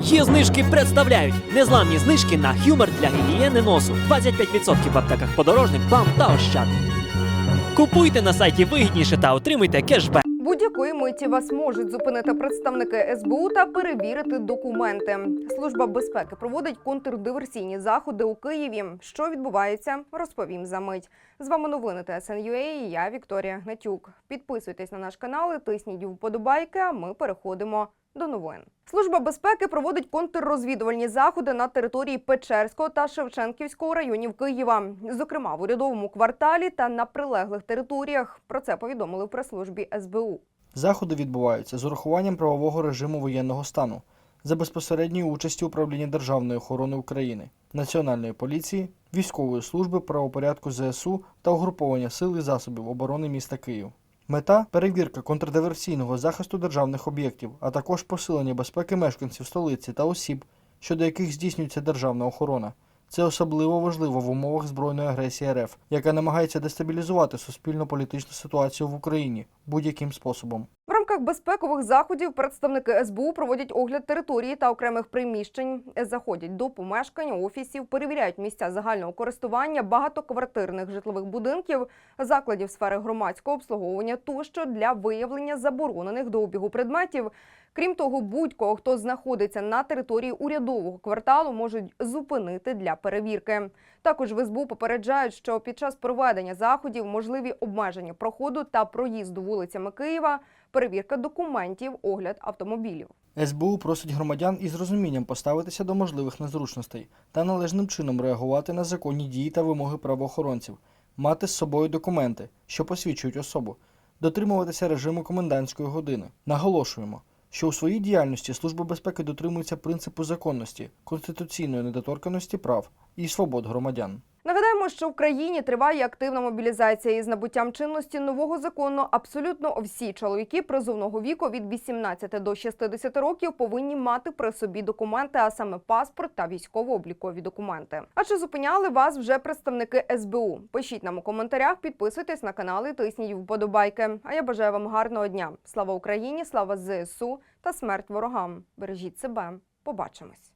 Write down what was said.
Є знижки представляють незламні знижки на хюмер для гігієни носу. 25% в аптеках подорожник, бам та ощад. Купуйте на сайті вигідніше та отримуйте кешбек. Будь-якої миті вас можуть зупинити представники СБУ та перевірити документи. Служба безпеки проводить контрдиверсійні заходи у Києві. Що відбувається, розповім за мить. З вами новини ТСНЮА і я Вікторія Гнатюк. Підписуйтесь на наш канал, тисніть вподобайки. А ми переходимо до новин. Служба безпеки проводить контррозвідувальні заходи на території Печерського та Шевченківського районів Києва, зокрема в урядовому кварталі та на прилеглих територіях. Про це повідомили в прес-службі СБУ. Заходи відбуваються з урахуванням правового режиму воєнного стану за безпосередньою участю управління Державної охорони України, Національної поліції, військової служби правопорядку ЗСУ та угруповання сил і засобів оборони міста Київ. Мета перевірка контрдиверсійного захисту державних об'єктів, а також посилення безпеки мешканців столиці та осіб, щодо яких здійснюється державна охорона. Це особливо важливо в умовах збройної агресії РФ, яка намагається дестабілізувати суспільно-політичну ситуацію в Україні будь-яким способом. Рамках безпекових заходів представники СБУ проводять огляд території та окремих приміщень, заходять до помешкань, офісів, перевіряють місця загального користування багатоквартирних житлових будинків, закладів сфери громадського обслуговування тощо для виявлення заборонених до обігу предметів. Крім того, будь-кого, хто знаходиться на території урядового кварталу, можуть зупинити для перевірки. Також в СБУ попереджають, що під час проведення заходів можливі обмеження проходу та проїзду вулицями Києва, перевірка документів, огляд автомобілів. СБУ просить громадян із розумінням поставитися до можливих незручностей та належним чином реагувати на законні дії та вимоги правоохоронців, мати з собою документи, що посвідчують особу, дотримуватися режиму комендантської години. Наголошуємо, що у своїй діяльності Служба безпеки дотримується принципу законності, конституційної недоторканості прав і свобод громадян. Нагадаємо, що в країні триває активна мобілізація із набуттям чинності нового закону. Абсолютно всі чоловіки призовного віку від 18 до 60 років повинні мати при собі документи, а саме паспорт та військово-облікові документи. А чи зупиняли вас вже представники СБУ? Пишіть нам у коментарях, підписуйтесь на канал і тисніть вподобайки. А я бажаю вам гарного дня. Слава Україні, слава ЗСУ та смерть ворогам. Бережіть себе. Побачимось.